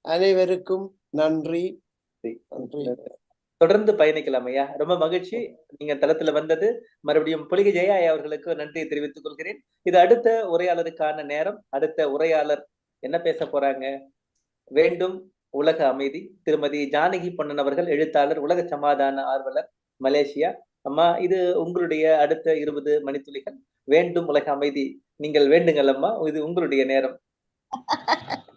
அனைவருக்கும் நன்றி. நன்றி. தொடர்ந்து பயணிக்கலாம் ஐயா. ரொம்ப மகிழ்ச்சி. நீங்க தளத்துல வந்தது. மறுபடியும் புலிகை ஜெயா ஐயா அவர்களுக்கு நன்றியை தெரிவித்துக் கொள்கிறேன். இது அடுத்த உரையாளருக்கான நேரம். அடுத்த உரையாளர் என்ன பேச போறாங்க? வேண்டும் உலக அமைதி. திருமதி ஜானகி பொன்னன் அவர்கள் எழுத்தாளர் உலக சமாதான ஆர்வலர் மலேசியா. அம்மா இது உங்களுடைய அடுத்த இருபது மணித்துளிகள். வேண்டும் உலக அமைதி. நீங்கள் வேண்டுங்கள் அம்மா. இது உங்களுடைய நேரம்.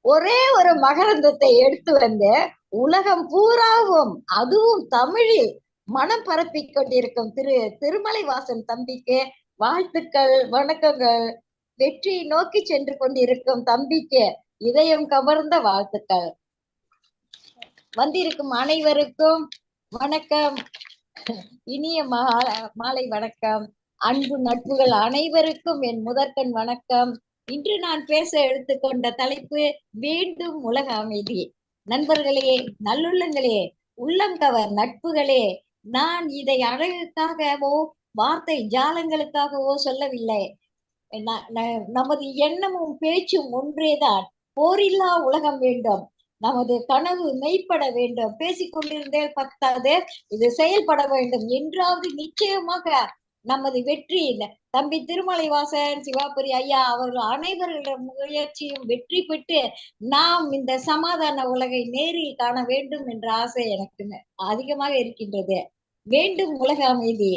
ஒரே ஒரு மகரந்தத்தை எடுத்து வந்து உலகம் பூராவும் அதுவும் தமிழில் மனம் பரப்பிக் கொண்டிருக்கும் திரு திருமலை வாசன் தம்பிக்கு வாழ்த்துக்கள் வணக்கங்கள். வெற்றி நோக்கி சென்று கொண்டிருக்கும் தம்பிக்கு இதயம் கவர்ந்த வாழ்த்துக்கள். வந்திருக்கும் அனைவருக்கும் வணக்கம். இனிய மா- மாலை வணக்கம். அன்பு நட்புகள் அனைவருக்கும் என் முதற்கண் வணக்கம். இன்று நான் பேச எடுத்துக்கொண்ட தலைப்பு வேண்டும் உலக அமைதி நண்பர்களே நல்லுள்ளங்களே உள்ளங்கவர் நட்புகளே நான் இதை அழகுக்காகவோ வார்த்தை ஜாலங்களுக்காகவோ சொல்லவில்லை. ந- நமது எண்ணமும் பேச்சும் ஒன்றேதான். போரில்லா உலகம் வேண்டும். நமது கனவு மெய்ப்பட வேண்டும். பேசிக் கொண்டிருந்தே பத்தாது இது செயல்பட வேண்டும். என்றாவது நிச்சயமாக நமது வெற்றி இல்லை. தம்பி திருமலை வாசன் சிவாபுரி ஐயா அவர்கள் அனைவர்களிடம் முயற்சியும் வெற்றி பெற்று நாம் இந்த சமாதான உலகை நேரில் காண வேண்டும் என்ற ஆசை எனக்கு அதிகமாக இருக்கின்றது. வேண்டும் உலக அமைதி.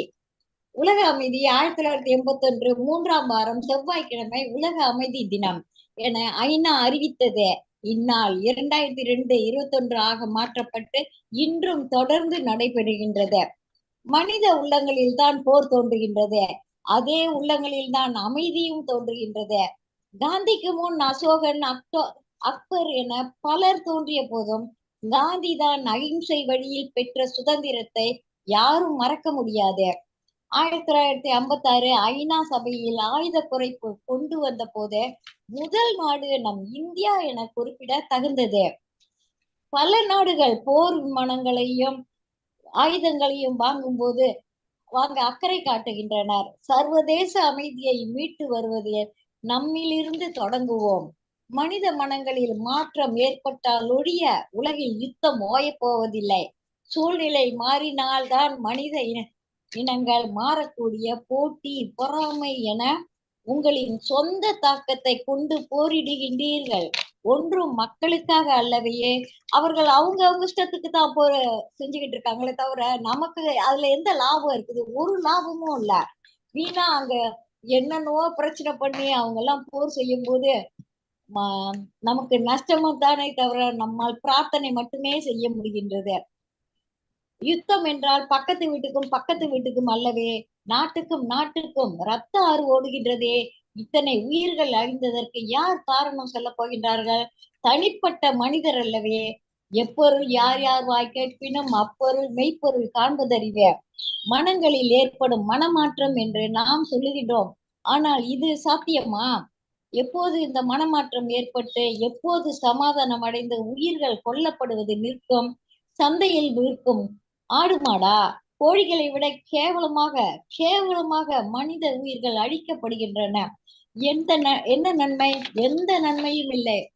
உலக அமைதி ஆயிரத்தி தொள்ளாயிரத்தி எண்பத்தி ஒன்று மூன்றாம் வாரம் செவ்வாய்க்கிழமை உலக அமைதி தினம் என ஐநா அறிவித்தது. இந்நாள் இரண்டாயிரத்தி ரெண்டு இருபத்தி ஒன்று ஆக மாற்றப்பட்டு இன்றும் தொடர்ந்து நடைபெறுகின்றது. மனித உள்ளங்களில் தான் போர் தோன்றுகின்றது. அதே உள்ளங்களில் தான் அமைதியும் தோன்றுகின்றது. காந்திக்கு முன் அசோகன் அக்டோ அக்பர் என பலர் தோன்றிய போதும் காந்தி தான் அகிம்சை வழியில் பெற்ற சுதந்திரத்தை யாரும் மறக்க முடியாது. ஆயிரத்தி தொள்ளாயிரத்தி ஐம்பத்தி ஆறு ஐநா சபையில் ஆயுத குறைப்பு கொண்டு வந்த போது முதல் நாடு நம் இந்தியா என குறிப்பிட தகுந்தது. பல நாடுகள் போர் விமானங்களையும் ஆயுதங்களையும் வாங்கும்போது வாங்க அக்கறை காட்டுகின்றனர். சர்வதேச அமைதியை மீட்டு வருவது நம்மிலிருந்து தொடங்குவோம். மனித மனங்களில் மாற்றம் ஏற்பட்டால் ஒழிய உலகில் யுத்தம் ஓயப் போவதில்லை. சூழ்நிலை மாறினால்தான் மனித இன இனங்கள் மாறக்கூடிய போட்டி பொறாமை என உங்களின் சொந்த தாக்கத்தை கொண்டு போரிடுகின்றீர்கள். ஒன்றும் மக்களுக்காக அல்லவையே. அவர்கள் அவங்க அவங்க இஷ்டத்துக்கு தான் போற செஞ்சுக்கிட்டு இருக்காங்களே தவிர நமக்கு அதுல எந்த லாபம் இருக்குது? ஒரு லாபமும் இல்ல. வீணா அங்க என்னென்னவோ பிரச்சனை பண்ணி அவங்க எல்லாம் போர் செய்யும் போது ம- நமக்கு நஷ்டமும் தானே தவிர நம்மால் பிரார்த்தனை மட்டுமே செய்ய முடிகின்றது. யுத்தம் என்றால் பக்கத்து வீட்டுக்கும் பக்கத்து வீட்டுக்கும் அல்லவே நாட்டுக்கும் நாட்டுக்கும் ரத்த ஆறு ஓடுகின்றதே. இத்தனை உயிர்கள் அழிந்ததற்கு யார் காரணம் சொல்ல போகின்றார்கள்? தனிப்பட்ட மனிதர் அல்லவே. எப்பொருள் யார் யார் வாய் கேட்பினும் அப்பொருள் மெய்ப்பொருள் காண்பதறிவே. மனங்களில் ஏற்படும் மனமாற்றம் என்று நாம் சொல்லுகின்றோம். ஆனால் இது சாத்தியமா? எப்போது இந்த மனமாற்றம் ஏற்பட்டு எப்போது சமாதானம் அடைந்து உயிர்கள் கொல்லப்படுவது நிற்கும்? சந்தையில் விற்கும் ஆடு மாடா? கோழிகளை விட கேவலமாக கேவலமாக மனித உயிர்கள் அழிக்கப்படுகின்றன. எந்த ந- என்ன நன்மை? எந்த நன்மையும் இல்லை.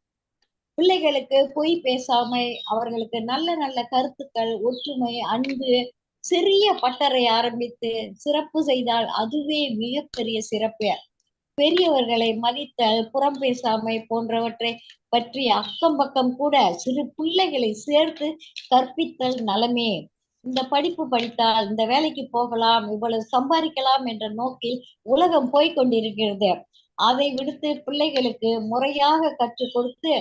பிள்ளைகளுக்கு பொய் பேசாமை அவர்களுக்கு நல்ல நல்ல கருத்துக்கள் ஒற்றுமை அன்பு சிறிய பட்டறை ஆரம்பித்து சிறப்பு செய்தால் அதுவே மிகப்பெரிய சிறப்பு. பெரியவர்களை மதித்தல் புறம் பேசாமை போன்றவற்றை பற்றி அக்கம் பக்கம் கூட சிறு பிள்ளைகளை சேர்த்து கற்பித்தல் நலமே. இந்த படிப்பு படித்தால் இந்த வேலைக்கு போகலாம் இவ்வளவு சம்பாதிக்கலாம் என்ற நோக்கில் உலகம் போய்க் கொண்டிருக்கிறது அதை விடுத்து பிள்ளைகளுக்கு முறையாக கற்றுக் கொடுத்து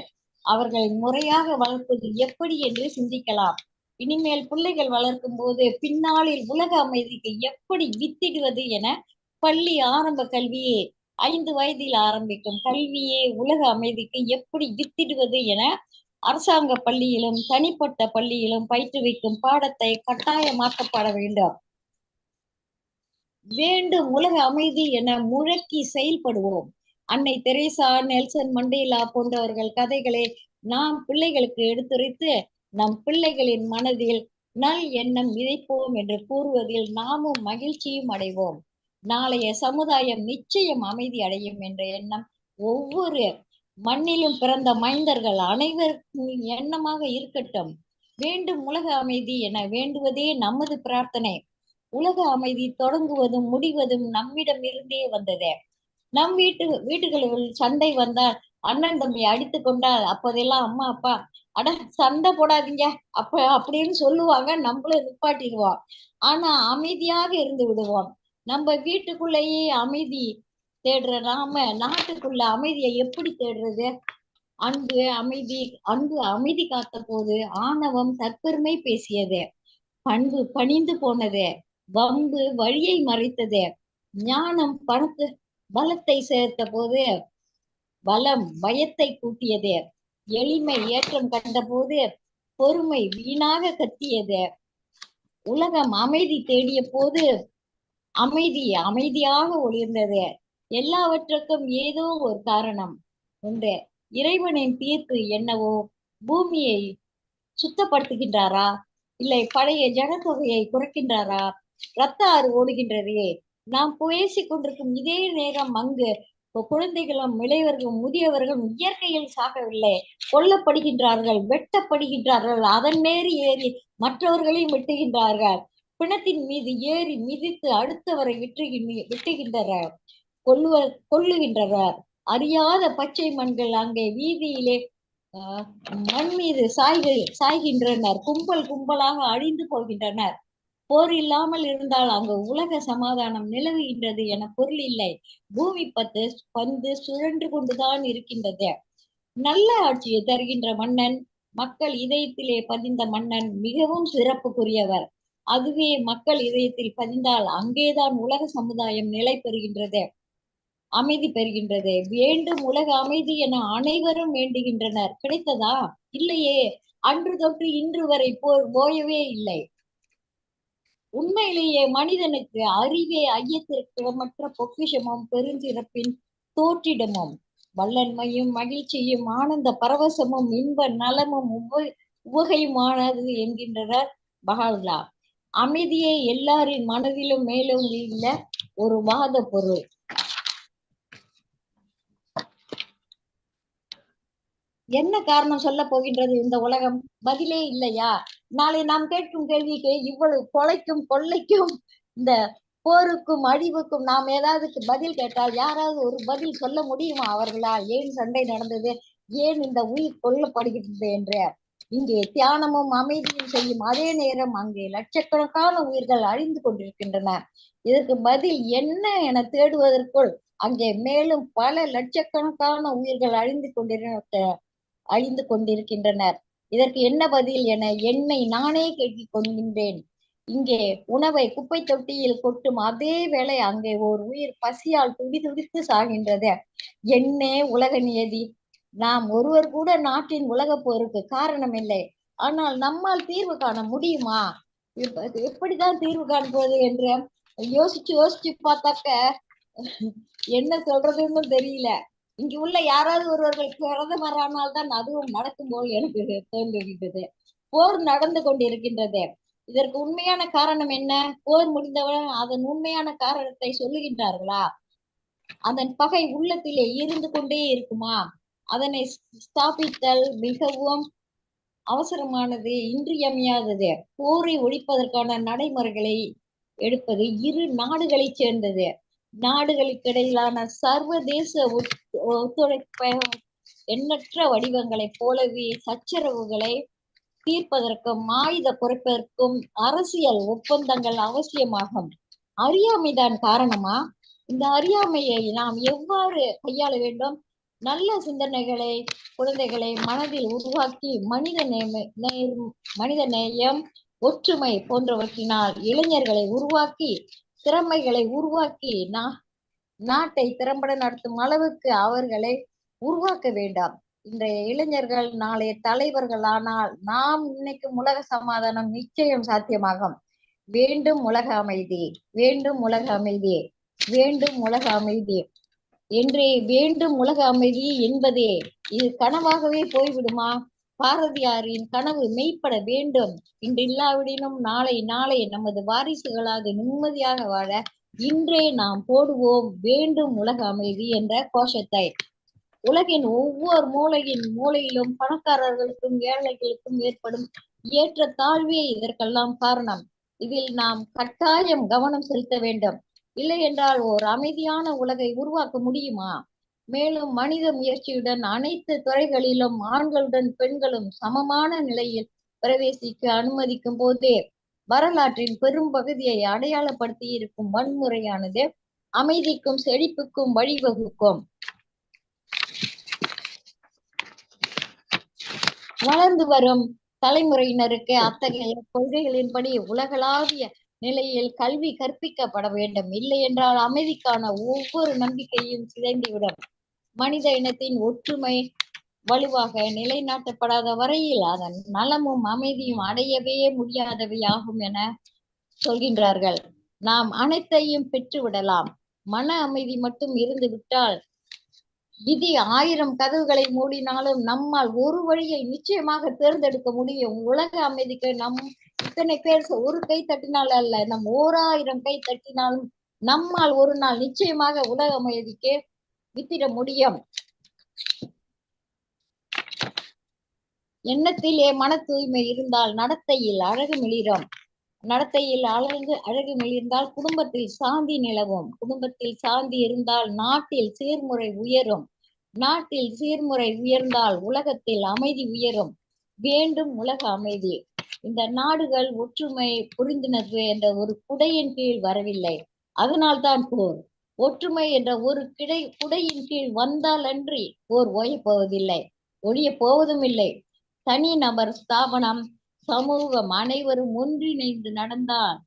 அவர்களை முறையாக வளர்ப்பது எப்படி என்று சிந்திக்கலாம். இனிமேல் பிள்ளைகள் வளர்க்கும் போது பின்னாளில் உலக அமைதிக்கு எப்படி வித்திடுவது என பள்ளி ஆரம்ப கல்வியே ஐந்து வயதில் ஆரம்பிக்கும் கல்வியே உலக அமைதிக்கு எப்படி வித்திடுவது என அரசாங்க பள்ளியிலும் தனிப்பட்ட பள்ளியிலும் பயிற்றுவிக்கும் பாடத்தை கட்டாயமாக்கப்பட வேண்டும். வேண்டும் உலக அமைதி என முழக்கி செயல்படுவோம். அன்னை தெரேசா நெல்சன் மண்டேலா போன்றவர்கள் கதைகளை நாம் பிள்ளைகளுக்கு எடுத்துரைத்து நம் பிள்ளைகளின் மனதில் நல் எண்ணம் விதைப்போம் என்று கூறுவதில் நாமும் மகிழ்ச்சியும் அடைவோம். நாளைய சமுதாயம் நிச்சயம் அமைதி அடையும் என்ற எண்ணம் ஒவ்வொரு மண்ணிலும் பிறந்த மைந்தர்கள் அனைவருக்கும் எண்ணமாக இருக்கட்டும். வேண்டும் உலக அமைதி என வேண்டுவதே நமது பிரார்த்தனை. உலக அமைதி தொடங்குவதும் முடிவதும் நம்மிடம் இருந்தே வந்ததே. நம் வீட்டு வீட்டுகளில் சண்டை வந்தால் அண்ணன் தம்பி அடித்து கொண்டால் அப்போதெல்லாம் அம்மா அப்பா அட சண்டை போடாதீங்க. அப்ப அப்படின்னு சொல்லுவாங்க. நம்மளும் நிப்பாட்டிடுவோம். ஆனா அமைதியாக இருந்து விடுவோம். நம்ம வீட்டுக்குள்ளேயே அமைதி தேடுற நாம நாட்டுக்குள்ள அமைதியை எப்படி தேடுறது? அன்பு அமைதி அன்பு அமைதி காத்த போது ஆணவம் தற்பெருமை பேசியது. பண்பு பணிந்து போனது. வம்பு வழியை மறைத்தது. ஞானம் பணத்து பலத்தை சேர்த்த போது பலம் பயத்தை கூட்டியது. எளிமை ஏற்றம் கண்டபோது பொறுமை வீணாக கத்தியது. உலகம் அமைதி தேடிய போது அமைதி அமைதியாக ஒளிர்ந்தது. எல்லாவற்றுக்கும் ஏதோ ஒரு காரணம் உண்டு இறைவனின் தீர்ப்பு என்னவோ? பூமியை சுத்தப்படுத்துகின்றாரா? இல்லை பழைய ஜனத்தொகையை குறைக்கின்றாரா? ரத்த ஆறு ஓடுகின்றதே. நாம் பேசிக் கொண்டிருக்கும் இதே நேரம் அங்கு குழந்தைகளும் இளையவர்களும் முதியவர்களும் இயற்கையில் சாகவில்லை. கொல்லப்படுகின்றார்கள் வெட்டப்படுகின்றார்கள் அதன் மேறி ஏறி மற்றவர்களையும் வெட்டுகின்றார்கள். பிணத்தின் மீது ஏறி மிதித்து அடுத்தவரை விட்டு விட்டுகின்றனர். கொல்லுவ கொல்லுகின்றனர் அறியாத பச்சை மண்கள் அங்கே வீதியிலே மண் மீது சாய்கள் சாய்கின்றனர். கும்பல் கும்பலாக அழிந்து போகின்றனர். போர் இல்லாமல் இருந்தால் அங்கு உலக சமாதானம் நிலவுகின்றது என பொருள் இல்லை. பூமி பத்து பந்து சுழன்று கொண்டுதான் இருக்கின்றது. நல்ல ஆட்சியை தருகின்ற மன்னன் மக்கள் இதயத்திலே பதிந்த மன்னன் மிகவும் சிறப்புக்குரியவர். அதுவே மக்கள் இதயத்தில் பதிந்தால் அங்கேதான் உலக சமுதாயம் நிலை பெறுகின்றது. அமைதி பெறுகின்றது. வேண்டும் உலக அமைதி என அனைவரும் வேண்டுகின்றனர். கிடைத்ததா? இல்லையே. அன்று தொட்டு இன்று வரை போர் ஓயவே இல்லை. உண்மையிலேயே மனிதனுக்கு அறிவே ஐயத்திற்கிடமற்ற பொக்கிஷமும் பெருஞ்சிறப்பின் தோற்றிடமும். வல்லன்மையும் மகிழ்ச்சியும் ஆனந்த பரவசமும் இன்ப நலமும் உவ உவகையுமானது என்கின்றனர் பகவலா அமைதியே எல்லாரின் மனதிலும் மேலும் உள்ள ஒரு வாத பொருள். என்ன காரணம் சொல்ல போகின்றது இந்த உலகம்? பதிலே இல்லையா? நாளை நாம் கேட்கும் கேள்விக்கு இவ்வளவு கொலைக்கும் கொள்ளைக்கும் இந்த போருக்கும் அழிவுக்கும் நாம் ஏதாவது பதில் கேட்டால் யாராவது ஒரு பதில் சொல்ல முடியுமா அவர்களால் ஏன் சண்டை நடந்தது? ஏன் இந்த உயிர் கொல்லப்படுகின்றது என்று? இங்கே தியானமும் அமைதியும் செய்யும் அதே நேரம் அங்கே லட்சக்கணக்கான உயிர்கள் அழிந்து கொண்டிருக்கின்றன. இதற்கு பதில் என்ன என தேடுவதற்குள் அங்கே மேலும் பல லட்சக்கணக்கான உயிர்கள் அழிந்து கொண்டிருக்க அழிந்து கொண்டிருக்கின்றனர். இதற்கு என்ன பதில் என என்னை நானே கேட்டுக் கொள்கின்றேன். இங்கே உணவை குப்பை தொட்டியில் கொட்டும் அதே வேளை அங்கே ஒரு உயிர் பசியால் துடி துடித்து சாகின்றது. என்னே உலக நியதி! நாம் ஒருவர் கூட நாட்டின் உலக போருக்கு காரணம் இல்லை ஆனால் நம்மால் தீர்வு காண முடியுமா? எப்படிதான் தீர்வு காண்பது என்று யோசிச்சு யோசிச்சு பார்த்தாக்க என்ன சொல்றதுன்னு தெரியல. இங்கு உள்ள யாராவது ஒருவர்கள் பிரதமரானால் தான் அதுவும் நடக்கும் போல் எனக்கு தோன்றுகின்றது. போர் நடந்து கொண்டிருக்கின்றது. இதற்கு உண்மையான காரணம் என்ன? போர் முடிந்தவுடன் அதன் உண்மையான காரணத்தை சொல்லுகின்றார்களா? அதன் பகை உள்ளத்திலே இருந்து கொண்டே இருக்குமா? அதனை ஸ்தாபித்தல் மிகவும் அவசரமானது இன்றியமையாதது. போரை ஒழிப்பதற்கான நடைமுறைகளை எடுப்பது இரு நாடுகளை சேர்ந்தது. நாடுகளுக்கு இடையிலான சர்வதேச ஒத்துழைப்ப எண்ணற்ற வடிவங்களைப் போலவே சச்சரவுகளை தீர்ப்பதற்கும் ஆயுத குறைப்பதற்கும் அரசியல் ஒப்பந்தங்கள் அவசியமாகும். அறியாமைதான் காரணமா? இந்த அறியாமையை நாம் எவ்வாறு கையாள வேண்டும்? நல்ல சிந்தனைகளை குழந்தைகளை மனதில் உருவாக்கி மனித நேம மனித நேயம் ஒற்றுமை போன்றவற்றினால் இளைஞர்களை உருவாக்கி திறமைகளை உருவாக்கி நா நாட்டை திறம்பட நடத்தும் அளவுக்கு அவர்களை உருவாக்க வேண்டாம். இன்றைய இளைஞர்கள் நாளைய தலைவர்கள் ஆனால் நாம் இன்னைக்கும் உலக சமாதானம் நிச்சயம் சாத்தியமாகும். வேண்டும் உலக அமைதி வேண்டும் உலக அமைதி வேண்டும் உலக அமைதி. என்று வேண்டும் உலக அமைதி என்பதே. இது கனவாகவே போய்விடுமா? பாரதியாரின் கனவு மெய்ப்பட வேண்டும். இன்று இல்லாவிடினும் நாளை நாளை நமது வாரிசுகளாக நிம்மதியாக வாழ இன்றே நாம் போடுவோம் வேண்டும் உலக அமைதி என்ற கோஷத்தை. உலகின் ஒவ்வொரு மூலையின் மூலையிலும் பணக்காரர்களுக்கும் ஏழைகளுக்கும் ஏற்படும் ஏற்ற தாழ்வே இதற்கெல்லாம் காரணம். இதில் நாம் கட்டாயம் கவனம் செலுத்த வேண்டும். இல்லை என்றால் ஓர் அமைதியான உலகை உருவாக்க முடியுமா? மேலும் மனித முயற்சியுடன் அனைத்து துறைகளிலும் ஆண்களுடன் பெண்களும் சமமான நிலையில் பிரவேசிக்க அனுமதிக்கும் போதே வரலாற்றின் பெரும் பகுதியை அடையாளப்படுத்தி இருக்கும் வன்முறையானது அமைதிக்கும் செழிப்புக்கும் வழிவகுக்கும். வளர்ந்து வரும் தலைமுறையினருக்கு அத்தகைய கொள்கைகளின்படி உலகளாவிய நிலையில் கல்வி கற்பிக்கப்பட வேண்டும். இல்லை என்றால் அமைதிக்கான ஒவ்வொரு நம்பிக்கையும் சிதைந்துவிடும். மனித இனத்தின் ஒற்றுமை வலுவாக நிலைநாட்டப்படாத வரையில் அதன் நலமும் அமைதியும் அடையவே முடியாதவையாகும் என சொல்கின்றார்கள். நாம் அனைத்தையும் பெற்றுவிடலாம். மன அமைதி மட்டும் இருந்து விட்டால் விதி ஆயிரம் கதவுகளை மூடினாலும் நம்மால் ஒரு வழியை நிச்சயமாக தேர்ந்தெடுக்க முடியும். உலக அமைதிக்கு நம் இத்தனை பேர் ஒரு கை தட்டினால் அல்ல நம் ஓராயிரம் கை தட்டினாலும் நம்மால் ஒரு நாள் நிச்சயமாக உலக அமைதிக்கு வித்திட முடியும். எண்ணத்திலே மன தூய்மை இருந்தால் நடத்தையில் அழகு மிளிரும். நடத்தையில் அழகு அழகு மிளிர்ந்தால் குடும்பத்தில் சாந்தி நிலவும். குடும்பத்தில் சாந்தி இருந்தால் நாட்டில் சீர்முறை உயரும். நாட்டில் சீர்முறை உயர்ந்தால் உலகத்தில் அமைதி உயரும். வேண்டும் உலக அமைதி. இந்த நாடுகள் ஒற்றுமை புரிந்துணர்வு என்ற ஒரு குடையின் கீழ் வரவில்லை. அதனால்தான் போர். ஒற்றுமை என்ற ஒரு கிடை குடையின் கீழ் வந்தால் அன்றி போர் ஓயப் போவதில்லை ஒழிய போவதும் இல்லை தனி நபர் ஸ்தாபனம் சமூகம் அனைவரும் ஒன்றிணைந்து நடந்தால்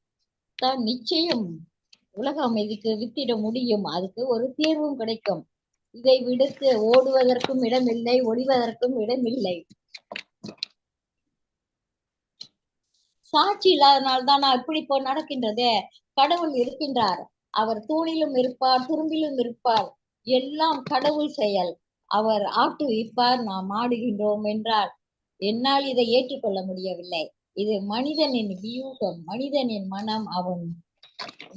தான் நிச்சயம் உலக அமைதிக்கு வித்திட முடியும். அதுக்கு ஒரு தீர்வும் கிடைக்கும். இதை விடுத்து ஓடுவதற்கும் இடமில்லை ஒளிவதற்கும் இடமில்லை. சாட்சி இல்லாதனால்தான் நான் இப்படி இப்போ நடக்கின்றதே. கடவுள் இருக்கின்றார். அவர் தூணிலும் இருப்பார் துரும்பிலும் இருப்பார். எல்லாம் கடவுள் செயல். அவர் ஆட்டுவிப்பார் நாம் ஆடுகின்றோம் என்றால் என்னால் இதை ஏற்றுக்கொள்ள முடியவில்லை. இது மனிதனின் வியூகம் மனிதனின் மனம் அவன்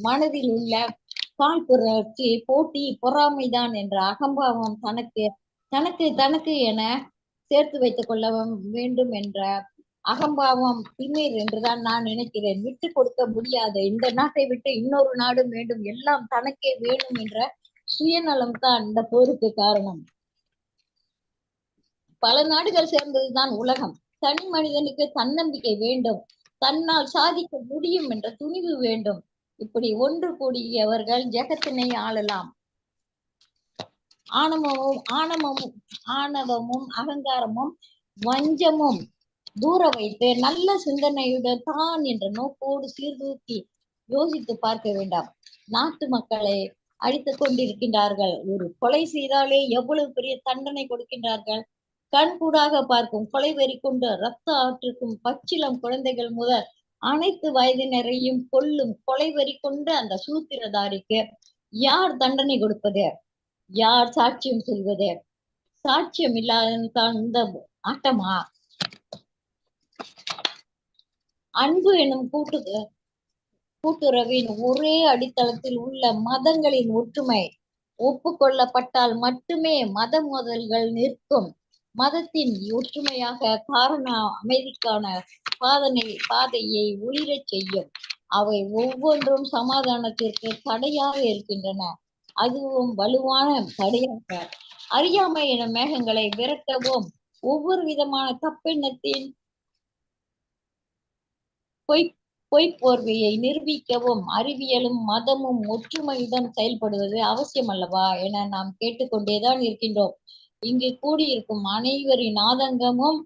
மனதில் உள்ள காழ்ப்புணர்ச்சி போட்டி பொறாமைதான் என்ற அகம்பாவம் தனக்கு தனக்கு தனக்கு என சேர்த்து வைத்துக் கொள்ள வேண்டும் என்ற அகம்பாவம் திமிர் என்றுதான் நான் நினைக்கிறேன். விட்டு கொடுக்க முடியாது இந்த நாட்டை விட்டு இன்னொரு நாடு வேண்டும். எல்லாம் தனக்கே வேணும் என்ற சுயநலம் தான் இந்த போருக்கு காரணம். பல நாடுகள் சேர்ந்ததுதான் உலகம். தனி மனிதனுக்கு தன்னம்பிக்கை வேண்டும். தன்னால் சாதிக்க முடியும் என்ற துணிவு வேண்டும். இப்படி ஒன்று கூடியவர்கள் ஜெகத்தினை ஆளலாம். ஆணவமும் ஆணவமும் ஆணவமும் அகங்காரமும் வஞ்சமும் தூர வைத்து நல்ல சிந்தனையுடன் தான் என்ற நோக்கோடு சீர்தூக்கி யோசித்து பார்க்க வேண்டாம். நாட்டு மக்களை அழித்துக் கொண்டிருக்கின்றார்கள். ஒரு கொலை செய்தாலே எவ்வளவு பெரிய தண்டனை கொடுக்கின்றார்கள். கண்கூடாக பார்க்கும் கொலை வெறி கொண்டு ரத்த ஆற்றிற்கும் பச்சிலம் குழந்தைகள் முதல் அனைத்து வயதினரையும் கொல்லும் கொலை வெறி கொண்டு அந்த சூத்திரதாரிக்கு யார் தண்டனை கொடுப்பது? யார் சாட்சியம் சொல்வது? சாட்சியம் இல்லாத தான் இந்த ஆட்டமா? அன்பு எனும் கூட்டு கூட்டுறவின் ஒரே அடித்தளத்தில் உள்ள மதங்களின் ஒற்றுமை ஒப்புக்கொள்ளப்பட்டால் மட்டுமே மத மோதல்கள் நிற்கும். மதத்தின் ஒற்றுமையாக காரண அமைதிக்கான பாதனை பாதையை ஒளிரச் செய்யும். அவை ஒவ்வொன்றும் சமாதானத்திற்கு தடையாக இருக்கின்றன. அதுவும் வலுவான தடையாக. அறியாமை என மேகங்களை விரட்டவும் ஒவ்வொரு விதமான தப்பெண்ணத்தின் பொய் போர்வையை நிரூபிக்கவும் அறிவியலும் மதமும் ஒற்றுமையுடன் செயல்படுவது அவசியம் அல்லவா என நாம் கேட்டுக்கொண்டேதான் இருக்கின்றோம். இங்கு கூடியிருக்கும் அனைவரின் ஆதங்கமும்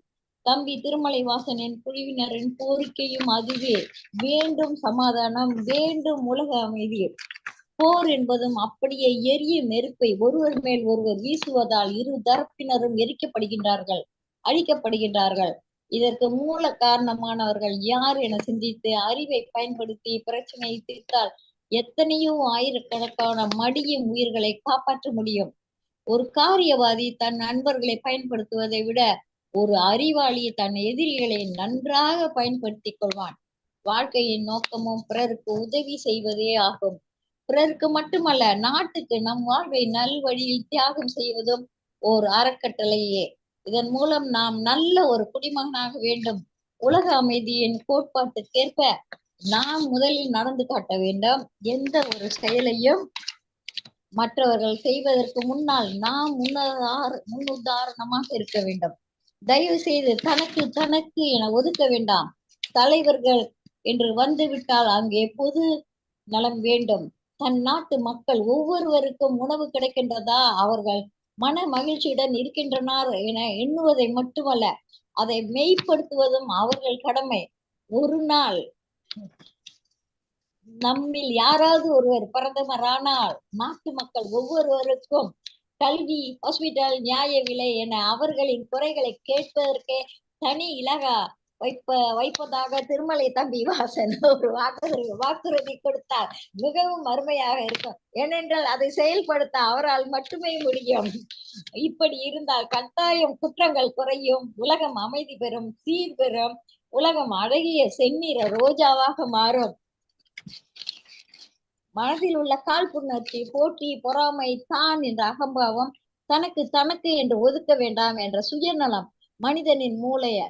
தம்பி திருமலை வாசனின் குழுவினரின் கோரிக்கையும் அதுவே. வேண்டும் சமாதானம் வேண்டும் உலக அமைதி. போர் என்பதும் அப்படியே எரிய நெருப்பை ஒருவர் மேல் ஒருவர் வீசுவதால் இரு தரப்பினரும் எரிக்கப்படுகின்றார்கள் அழிக்கப்படுகின்றார்கள். இதற்கு மூல காரணமானவர்கள் யார் என சிந்தித்து அறிவை பயன்படுத்தி பிரச்சனையை தீர்த்தால் எத்தனையோ ஆயிரக்கணக்கான மடியும் உயிர்களை காப்பாற்ற முடியும். ஒரு காரியவாதி தன் நண்பர்களை பயன்படுத்துவதை விட ஒரு அறிவாளி தன் எதிரிகளை நன்றாக பயன்படுத்திக் கொள்வான். வாழ்க்கையின் நோக்கமும் பிறருக்கு உதவி செய்வதே ஆகும். பிறருக்கு மட்டுமல்ல நாட்டுக்கு நம் வாழ்வை நல்வழியில் தியாகம் செய்வதும் ஓர் அறக்கட்டளையே. இதன் மூலம் நாம் நல்ல ஒரு குடிமகனாக வேண்டும். உலக அமைதியின் கோட்பாட்டுக்கேற்ப நாம் முதலில் நடந்து காட்ட வேண்டும். எந்த ஒரு செயலையும் மற்றவர்கள் செய்வதற்கு முன்னால் நாம் முன்னதார் முன்னுதாரணமாக இருக்க வேண்டும். தயவு செய்து தனக்கு தனக்கு என ஒதுக்க வேண்டாம். தலைவர்கள் என்று வந்துவிட்டால் அங்கே பொது நலம் வேண்டும். தன் நாட்டு மக்கள் ஒவ்வொருவருக்கும் உணவு கிடைக்கின்றதா? அவர்கள் மன மகிழ்ச்சியுடன் இருக்கின்றனர் என எண்ணுவதை மட்டுமல்ல அதை மெய்ப்படுத்துவதும் அவர்கள் கடமை. ஒரு நாள் நம்மில் யாராவது ஒருவர் பிரதமரானால் நாட்டு மக்கள் ஒவ்வொருவருக்கும் கல்வி ஹாஸ்பிட்டல் நியாய விலை என அவர்களின் குறைகளை கேட்பதற்கே தனி இலகா வைப்ப வைப்பதாக திருமலை தம்பி வாசன் ஒரு வாக்குறுதி வாக்குறுதி கொடுத்தார். மிகவும் அருமையாக இருக்கும். ஏனென்றால் அதை செயல்படுத்த அவரால் மட்டுமே முடியும். இப்படி இருந்தால் கட்டாயம் குற்றங்கள் குறையும். உலகம் அமைதி பெறும் சீர் பெறும். உலகம் அழகிய செந்நிற ரோஜாவாக மாறும். மனதில் உள்ள காழ்ப்புணர்ச்சி போட்டி பொறாமை தான் என்ற அகம்பாவம். தனக்கு தனக்கு என்று ஒதுக்க வேண்டாம் என்ற சுயநலம் மனிதனின் மூளைய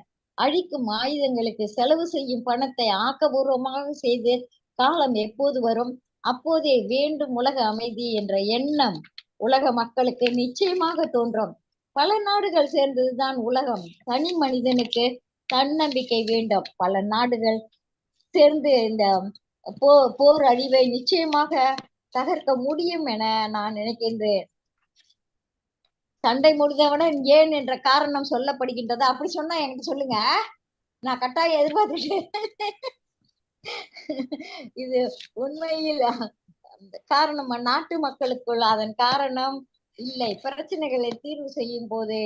அழிக்கும் ஆயுதங்களுக்கு செலவு செய்யும் பணத்தை ஆக்கபூர்வமாக செய்து காலம் எப்போது வரும்? அப்போதே வேண்டும் உலக அமைதி என்ற எண்ணம் உலக மக்களுக்கு நிச்சயமாக தோன்றும். பல நாடுகள் சேர்ந்ததுதான் உலகம். தனி மனிதனுக்கு தன்னம்பிக்கை வேண்டும். பல நாடுகள் சேர்ந்து இந்த போர் போர் அழிவை நிச்சயமாக தகர்க்க முடியும் என நான் நினைக்கின்றேன். சண்டை முடிந்தவுடன் ஏன் என்ற காரணம் சொல்லப்படுகின்றது. அப்படி சொன்னா என்கிட்ட சொல்லுங்க. நான் கட்டாயம் எதிர்பார்த்துட்டேன் இது உண்மையில் காரணம். நாட்டு மக்களுக்குள் அதன் காரணம் இல்லை. பிரச்சனைகளை தீர்வு செய்யும் போது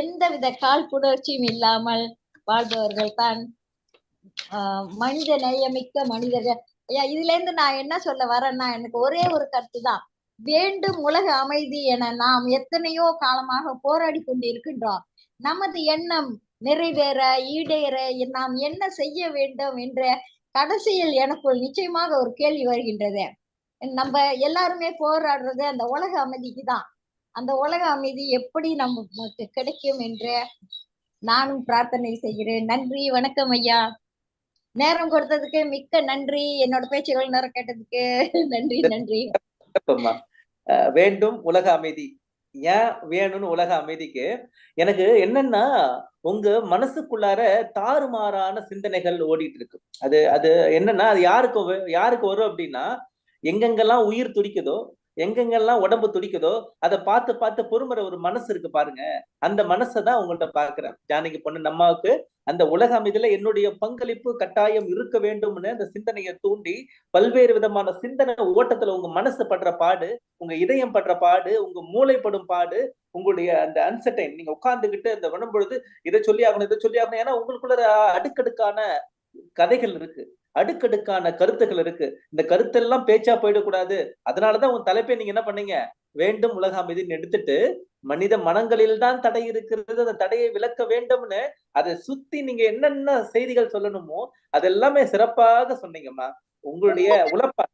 எந்தவித காழ்ப்புணர்ச்சியும் இல்லாமல் வாழ்பவர்கள் தான் ஆஹ் மனித நேயமிக்க மனிதர்கள். ஐயா இதுல இருந்து நான் என்ன சொல்ல வரேன்னா எனக்கு ஒரே ஒரு கருத்து தான் வேண்டும் உலக அமைதி என நாம் எத்தனையோ காலமாக போராடி கொண்டிருக்கின்றோம். நமது எண்ணம் நிறைவேற ஈடேற நாம் என்ன செய்ய வேண்டும் என்ற கடைசியில் எனக்குள் நிச்சயமாக ஒரு கேள்வி வருகின்றது. நம்ம எல்லாருமே போராடுறது அந்த உலக அமைதிக்கு தான். அந்த உலக அமைதி எப்படி நமக்கு கிடைக்கும் என்று நானும் பிரார்த்தனை செய்கிறேன். நன்றி வணக்கம் ஐயா. நேரம் கொடுத்ததுக்கு மிக்க நன்றி. என்னோட பேச்சுகள் நேரம் கேட்டதுக்கு நன்றி நன்றி. சிறப்பும்மா. வேண்டும் உலக அமைதி. ஏன் வேணும்னு உலக அமைதிக்கு? எனக்கு என்னன்னா உங்க மனசுக்குள்ளார தாறுமாறான சிந்தனைகள் ஓடிட்டு இருக்கு அது அது என்னன்னா அது யாருக்கு யாருக்கு வரும் அப்படின்னா எங்கெங்கெல்லாம் உயிர் துடிக்குதோ எங்கெங்கெல்லாம் உடம்பு துடிக்குதோ அதை பார்த்து பார்த்து பொறுமுற ஒரு மனசு இருக்கு பாருங்க. அந்த மனசை தான் உங்கள்கிட்ட பாக்குறேன் ஜானகி பொண்ணு நம்மாவுக்கு அந்த உலக அமைதியில என்னுடைய பங்களிப்பு கட்டாயம் இருக்க வேண்டும்னு அந்த சிந்தனையை தூண்டி பல்வேறு விதமான சிந்தனை ஓட்டத்துல உங்க மனசு படுற பாடு உங்க இதயம் படுற பாடு உங்க மூளைப்படும் பாடு உங்களுடைய அந்த அன்சர்டைன் நீங்க உட்கார்ந்துகிட்டு அந்த பண்ணும் பொழுது இதை சொல்லி ஆகணும் இதை சொல்லி ஆகணும் ஏன்னா உங்களுக்குள்ள அடுக்கடுக்கான கதைகள் இருக்கு. அடுக்கடுக்கான கருத்துக்கள் இருக்கு. இந்த கருத்தெல்லாம் பேச்சா போயிடக்கூடாது. அதனாலதான் உங்க தலைப்பை நீங்க என்ன பண்ணீங்க? வேண்டும் உலக அமைதின்னு எடுத்துட்டு மனித மனங்களில் தான் தடை இருக்கிறது. அந்த தடையை விளக்க வேண்டும்னு அதை சுத்தி நீங்க என்னென்ன செய்திகள் சொல்லணுமோ அதெல்லாமே சிறப்பாக சொன்னீங்கம்மா. உங்களுடைய உழைப்ப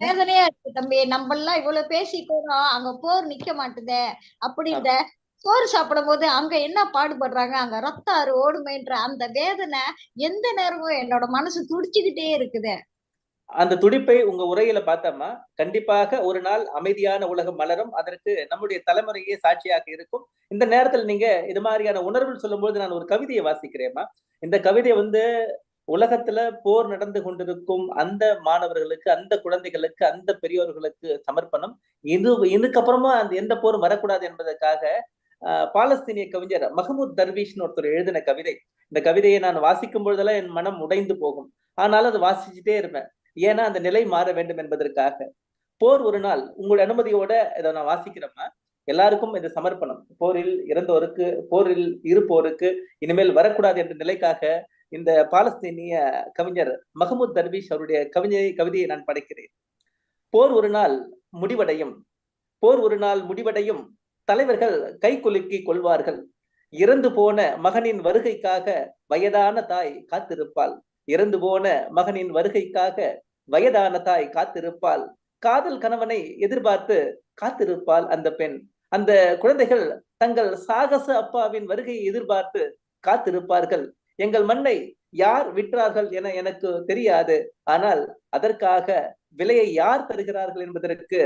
வேதனையா இருக்கு தம்பி. நம்ம எல்லாம் இவ்வளவு பேசி போறோம் அங்க போர் நிக்க மாட்டுதே. அப்படி இந்த சோறு சாப்பிடும் போது அங்க என்ன பாடுபடுறாங்க? அங்க ரத்த ஆறு ஓடுமேன்ற அந்த வேதனை எந்த நேரமும் என்னோட மனசு துடிச்சுக்கிட்டே இருக்குது. அந்த துடிப்பை உங்க உரையில பார்த்தோம்மா கண்டிப்பாக ஒரு நாள் அமைதியான உலகம் மலரும். அதற்கு நம்முடைய தலைமுறையே சாட்சியாக இருக்கும். இந்த நேரத்தில் நீங்க இது மாதிரியான உணர்வுகள் சொல்லும்போது நான் ஒரு கவிதையை வாசிக்கிறேம்மா. இந்த கவிதை வந்து உலகத்துல போர் நடந்து கொண்டிருக்கும் அந்த மாணவர்களுக்கு அந்த குழந்தைகளுக்கு அந்த பெரியோர்களுக்கு சமர்ப்பணம். இது இதுக்கப்புறமா அந்த எந்த போரும் வரக்கூடாது என்பதற்காக பாலஸ்தீனிய கவிஞர் மஹமூத் தர்வீஷ்னு ஒருத்தர் எழுதின கவிதை. இந்த கவிதையை நான் வாசிக்கும் பொழுதெல்லாம் என் மனம் உடைந்து போகும். ஆனாலும் அது வாசிச்சுட்டே இருப்பேன். ஏன்னா அந்த நிலை மாற வேண்டும் என்பதற்காக. போர் ஒரு நாள். உங்களுடைய அனுமதியோட இதை நான் வாசிக்கிறேம்மா. எல்லாருக்கும் இது சமர்ப்பணம். போரில் இறந்தோருக்கு போரில் இருப்போருக்கு இனிமேல் வரக்கூடாது என்ற நிலைக்காக இந்த பாலஸ்தீனிய கவிஞர் மஹமூத் தர்வீஷ் அவருடைய கவிதை கவிதையை நான் படைக்கிறேன். போர் ஒரு நாள் முடிவடையும். போர் ஒரு நாள் முடிவடையும். தலைவர்கள் கை குலுக்கி கொள்வார்கள். இறந்து போன மகனின் வருகைக்காக வயதான தாய் காத்திருப்பாள். இறந்து போன மகனின் வருகைக்காக வயதான தாய் காத்திருப்பாள். காதல் கணவனை எதிர்பார்த்து காத்திருப்பாள் அந்த பெண். அந்த குழந்தைகள் தங்கள் சாகச அப்பாவின் வருகையை எதிர்பார்த்து காத்திருப்பார்கள். எங்கள் மண்ணை யார் விற்றார்கள் என எனக்கு தெரியாது. ஆனால் அதற்காக விலையை யார் தருகிறார்கள் என்பதற்கு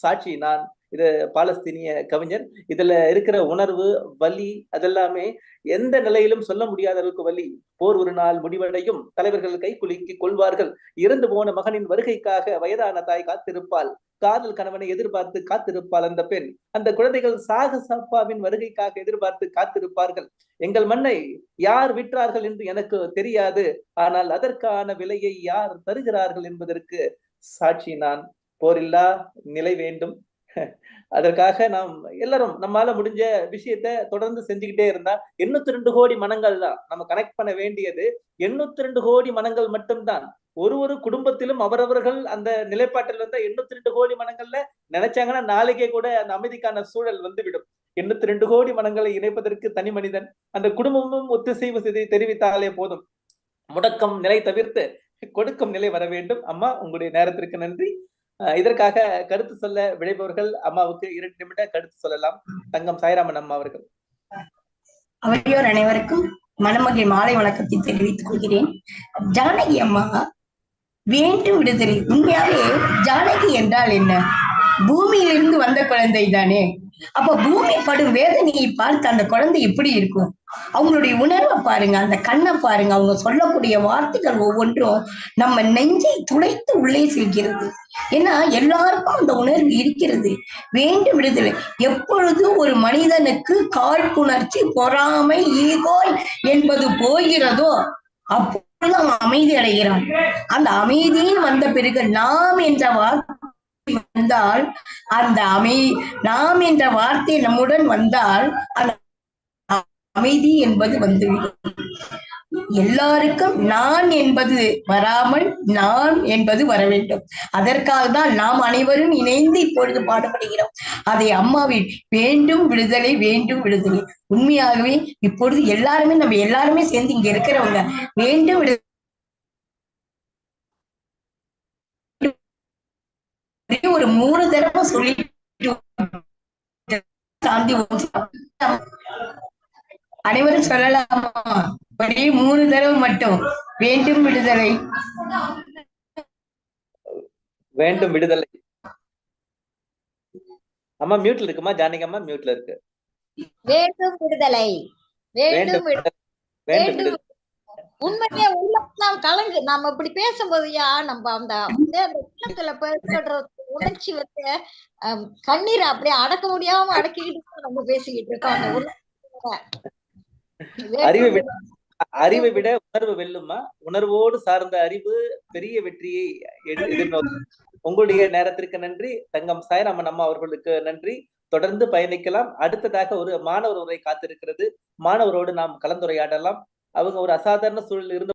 சாட்சி நான் இது பாலஸ்தீனிய கவிஞர். இதுல இருக்கிற உணர்வு வலி அதெல்லாமே எந்த நிலையிலும் சொல்ல முடியாத அளவுக்கு வலி. போர் ஒரு நாள் முடிவடையும். தலைவர்கள் கை குலுக்கி கொள்வார்கள். இறந்து போன மகனின் வருகைக்காக வயதான தாய் காத்திருப்பாள். காதல் கணவனை எதிர்பார்த்து காத்திருப்பாள் அந்த பெண். அந்த குழந்தைகள் சாகச அப்பாவின் வருகைக்காக எதிர்பார்த்து காத்திருப்பார்கள். எங்கள் மண்ணை யார் விற்றார்கள் என்று எனக்கு தெரியாது. ஆனால் அதற்கான விலையை யார் தருகிறார்கள் என்பதற்கு சாட்சி நான். போரில்லா நிலை வேண்டும். அதற்காக நாம் எல்லாரும் நம்மால முடிஞ்ச விஷயத்த தொடர்ந்து செஞ்சுக்கிட்டே இருந்தா எண்ணூத்தி ரெண்டு கோடி மனங்கள் தான். நம்ம கனெக்ட் பண்ண வேண்டியது எண்ணூத்தி ரெண்டு கோடி மனங்கள் மட்டும்தான். ஒரு ஒரு குடும்பத்திலும் அவரவர்கள் அந்த நிலைப்பாட்டில் இருந்த எண்ணூத்தி ரெண்டு கோடி மனங்கள்ல நினைச்சாங்கன்னா நாளைக்கே கூட அந்த அமைதிக்கான சூழல் வந்துவிடும். எண்ணூத்தி ரெண்டு கோடி மனங்களை இணைப்பதற்கு தனி மனிதன் அந்த குடும்பமும் ஒத்துசைவு செய்து தெரிவித்தாலே போதும். முடக்கம் நிலை தவிர்த்து கொடுக்கும் நிலை வர வேண்டும். அம்மா உங்களுடைய நேரத்திற்கு நன்றி. இதற்காக கருத்து சொல்ல விளைபவர்கள் அம்மாவுக்கு இரண்டு நிமிட கருத்து சொல்லலாம். தங்கம் சாய்ராமன் அம்மா அவர்கள். அவையோர் அனைவருக்கும் மணமகை மாலை வணக்கத்தை தெரிவித்துக் கொள்கிறேன். ஜானகி அம்மா வேண்டும் விடுதலை உண்மையாவே ஜானகி என்றால் என்ன? பூமியிலிருந்து வந்த குழந்தை தானே அப்ப பூமி படும் வேதனையை பார்த்து அந்த குழந்தை எப்படி இருக்கும்? அவங்களுடைய உணர்வை பாருங்க அந்த கண்ணை பாருங்க. அவங்க சொல்லக்கூடிய வார்த்தைகள் ஒவ்வொன்றும் நம்ம நெஞ்சை துளைத்து உள்ளே செல்கிறது. ஏன்னா எல்லாருக்கும் அந்த உணர்வு இருக்கிறது. வேண்டும் விடுதலை. எப்பொழுது ஒரு மனிதனுக்கு காழ்ப்புணர்ச்சி பொறாமை ஈகோ என்பது போகிறதோ அப்பொழுது அவங்க அமைதி அடைகிறான். அந்த அமைதியின் வந்த பிறகு நாம் என்ற வார்த்தை வந்தால் அந்த அமை நாம் என்ற வார்த்தை நம்முடன் வந்தால் அந்த அமைதி என்பது வந்துவிடும். எல்லாருக்கும் நான் என்பது வராமல் நான் என்பது வர வேண்டும். அதற்காக தான் நாம் அனைவரும் இணைந்து இப்பொழுது பாடுபடுகிறோம் அதை அம்மாவின் வேண்டும் விடுதலை வேண்டும் விடுதலை. உண்மையாகவே இப்பொழுது எல்லாருமே நம்ம எல்லாருமே சேர்ந்து இங்க இருக்கிறவங்க வேண்டும் விடுதலை ஒரு மூணு தடவை சொல்லி சாந்தி அனைவரும் சொல்லலாமா? ஒரே மூணு தடவை மட்டும். வேண்டும் விடுதலை. வேண்டும் விடுதலை. அம்மா மியூட்ல இருக்குமா? ஜானகி அம்மா மியூட்ல இருக்கு. வேண்டும் விடுதலை. வேண்டும் வேண்டும் உண்மையிலே உள்ளம் கலங்கு. நாம இப்படி பேசும்போது யா நம்ம அந்த அப்படியே அந்த உள்ளத்துல பேசுற உணர்ச்சி வந்து கண்ணீரை அப்படியே அடக்க முடியாம அடக்கிக்கிட்டு நம்ம பேசிக்கிட்டு இருக்கோம். அறிவை விட அறிவை விட உணர்வு வெல்லுமா? உணர்வோடு சார்ந்த அறிவு பெரிய வெற்றியை எதிர்நோக்கும். உங்களுடைய நேரத்திற்கு நன்றி. தங்கம் சாய்ராமன் அம்மா அவர்களுக்கு நன்றி. தொடர்ந்து பயணிக்கலாம். அடுத்ததாக ஒரு மாணவர் உரை காத்திருக்கிறது. மாணவரோடு நாம் கலந்துரையாடலாம். அவங்க ஒரு அசாதாரண சூழலில் இருந்து